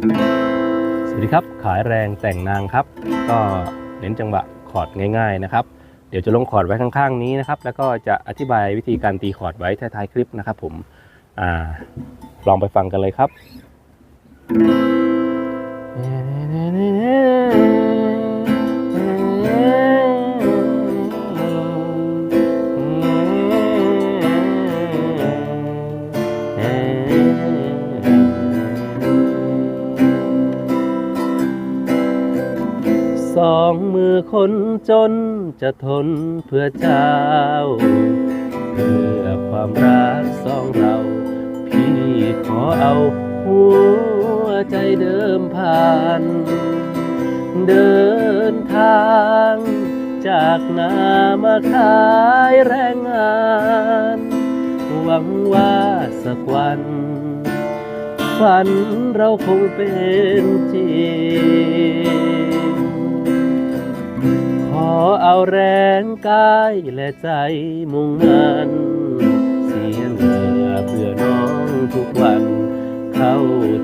สวัสดีครับ ขายแรงแต่งนางครับ ก็เน้นจังหวะคอร์ดง่ายๆนะครับ เดี๋ยวจะลงคอร์ดไว้ข้างๆนี้นะครับ แล้วก็จะอธิบายวิธีการตีคอร์ดไว้ท้ายๆคลิปนะครับ ผมอลองไปฟังกันเลยครับ คนจนจะทนเพื่อเจ้า เพื่อความรักสองเรา พี่ขอเอาหัวใจเดิมผ่าน เดินทางจากนามาขายแรงงาน หวังว่าสักวัน ฝันเราคงเป็นจริง เอาแรงกายและใจมุ่งมันเสียเหงื่อเพื่อน้องทุกวัน เข้า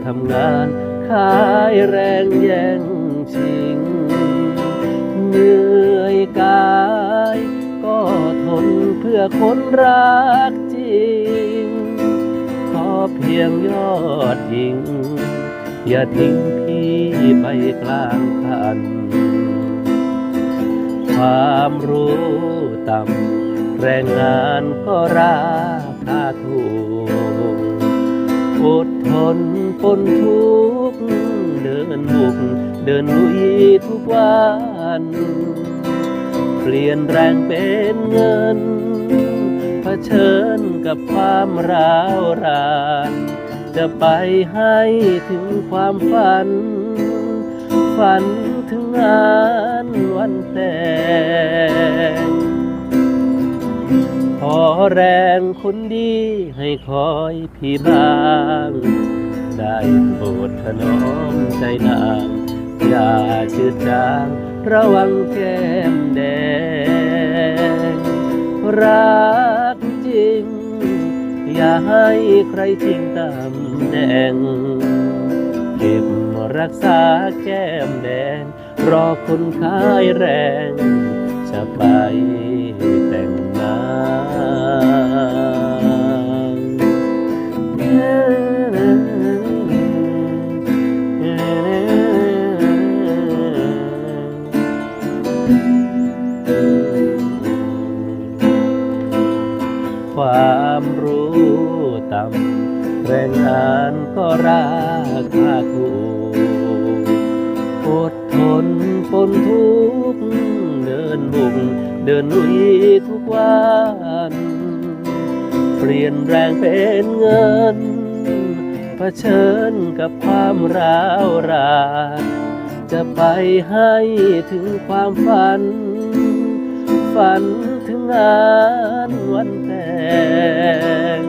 ทำงานขายแรงแย่งชิง เหนื่อยกาย ก็ทนเพื่อคนรักจริง ขอเพียงยอดหญิง อย่าทิ้งพี่ไปกลางคัน ความรู้ต่ำ แรงงานก็ราคาถูกอดทนปนทุกข์เดินบุก เดินลุยทุกวัน เปลี่ยนแรงเป็นเงินเผชิญกับความร้าวราน จะไปให้ถึงความฝัน ฝัน ถึงงานวันแต่งขอแรงคนดีให้คอยพี่บ้าง ได้โปรดถนอมใจนาง อย่าชืดจางระวังแก้มแดง รักจริง อย่าให้ใครทิ้งตำแหน่งเก็บรักษาแก้มแดง รอคนขายแรง จะไปแต่งงานความรู้ต่ำแรงงานก็ราคาถูกอด ทนทุกเดินบุกเดินลุยทุกวันเปลี่ยนแรงเป็นเงินเผชิญกับความร้าวรานจะไปให้ถึงความฝัน ฝันถึงงานวันแต่ง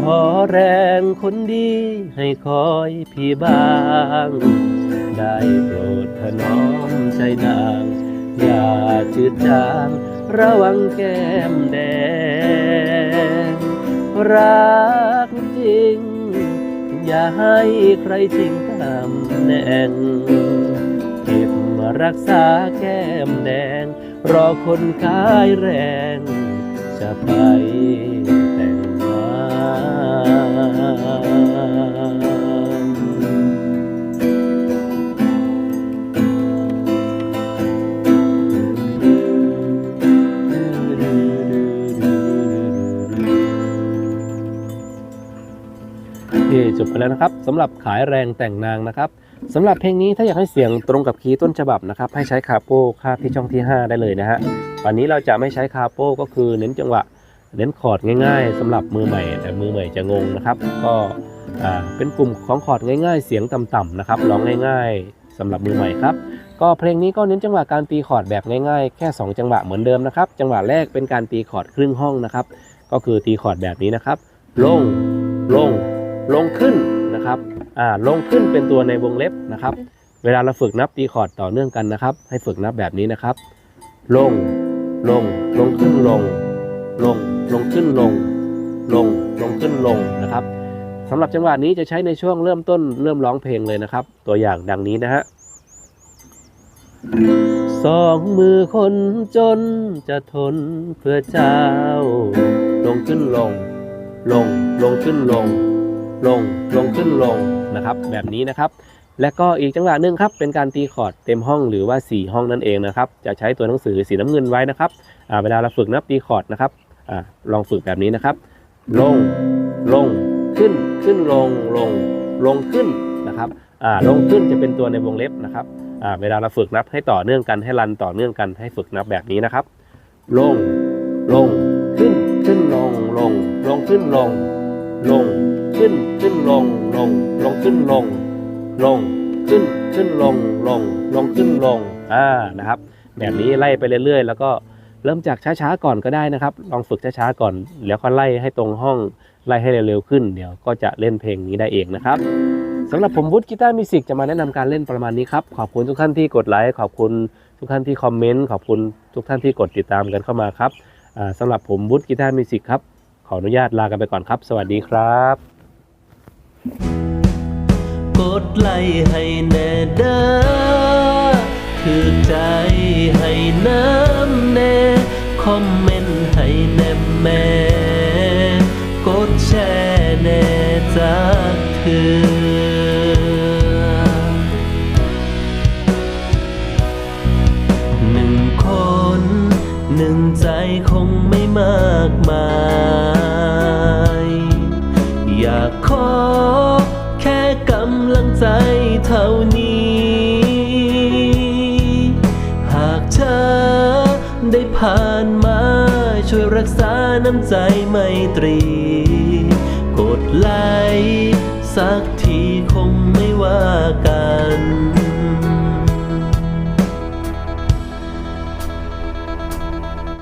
ขอแรงคนดีให้คอยพี่บ้าง ได้โปรดถนอมใจนาง อย่าจืดจางระวังแก้มแดง รักจริง อย่าให้ใครทิ้งตำแหน่งเก็บมารักษาแก้มแดง รอคนขายแรงจะไป จบไปแล้วนะครับสำหรับขายแรงแต่งนางนะครับสำหรับเพลงนี้ถ้าอยากให้เสียงตรงกับคีย์ต้นฉบับนะครับให้ใช้คาโป้คาบที่ช่องที่ 5 ได้เลยนะฮะวันนี้เราจะไม่ใช้คาโป้ก็คือเน้นจังหวะเน้นคอร์ดง่ายๆสำหรับมือใหม่ แต่มือใหม่จะงงนะครับ ก็เป็นกลุ่มของคอร์ดง่าย ๆ เสียงต่ำๆนะครับร้องง่าย ๆสำหรับมือใหม่ครับก็เพลงนี้ก็เน้นจังหวะการตีคอร์ดแบบง่ายๆ แค่ 2 จังหวะเหมือนเดิมนะครับจังหวะแรกเป็นการตีคอร์ดครึ่งห้องนะครับก็คือตีคอร์ดแบบนี้นะครับลงลง ลงขึ้นนะครับอ่าลงขึ้นเป็นตัวในวงเล็บนะครับ เวลาเราฝึกนับตีคอร์ดต่อเนื่องกันนะครับ ให้ฝึกนับแบบนี้นะครับ ลงลงลงขึ้นลง ลงลงขึ้นลง ลงลงขึ้นลงนะครับสำหรับจังหวะนี้จะใช้ในช่วงเริ่มต้นเริ่มร้องเพลงเลยนะครับ ตัวอย่างดังนี้นะฮะสองมือคนจนจะทนเพื่อเจ้า ลงขึ้นลง ลงลงขึ้นลง ลงลงขึ้นลงนะครับ แบบนี้นะครับ และก็อีกจังหวะหนึ่งครับเป็นการตีคอร์ดเต็มห้องหรือว่า 4 ห้องนั่นเองนะครับ จะใช้ตัวหนังสือสีน้ำเงินไว้นะครับเวลาเราฝึกนับตีคอร์ดนะครับอลองฝึกแบบนี้นะครับ ลงลงขึ้นขึ้นลงลงลงขึ้นนะครับลงขึ้นจะเป็นตัวในวงเล็บนะครับเวลาเราฝึกนับให้ต่อเนื่องกันให้รันต่อเนื่องกันให้ฝึกนับแบบนี้นะครับ ลงลงขึ้นขึ้นลงลงลงขึ้นลงลง ขึ้นขึ้นลงลงลงขึ้นลง ลงขึ้นขึ้นลงลงลงขึ้นลงอ่านะครับ แบบนี้ไล่ไปเรื่อยๆ แล้วก็เริ่มจากช้าๆก่อนก็ได้นะครับ ลองฝึกช้าๆก่อนแล้วก็ไล่ให้ตรงห้องไล่ให้เร็วๆขึ้นเดี๋ยวก็จะเล่นเพลงนี้ได้เองนะครับสำหรับผมวุฒิกีตาร์มิวสิกจะมาแนะนำการเล่นประมาณนี้ครับขอบคุณทุกท่านที่กดไลค์ขอบคุณทุกท่านที่คอมเมนต์ขอบคุณทุกท่านที่กดติดตามกันเข้ามาครับอ่าสำหรับผมวุฒิกีตาร์มิวสิกครับขออนุญาตลากันไปก่อนครับ สวัสดีครับ กดไลค์ให้แน่เด้อคือใจให้น้ำแน่คอมเมนต์ให้แน่แม่กดแชร์แน่จากเธอ น้ำใจไมตรี กดไลค์สักทีคงไม่ว่ากัน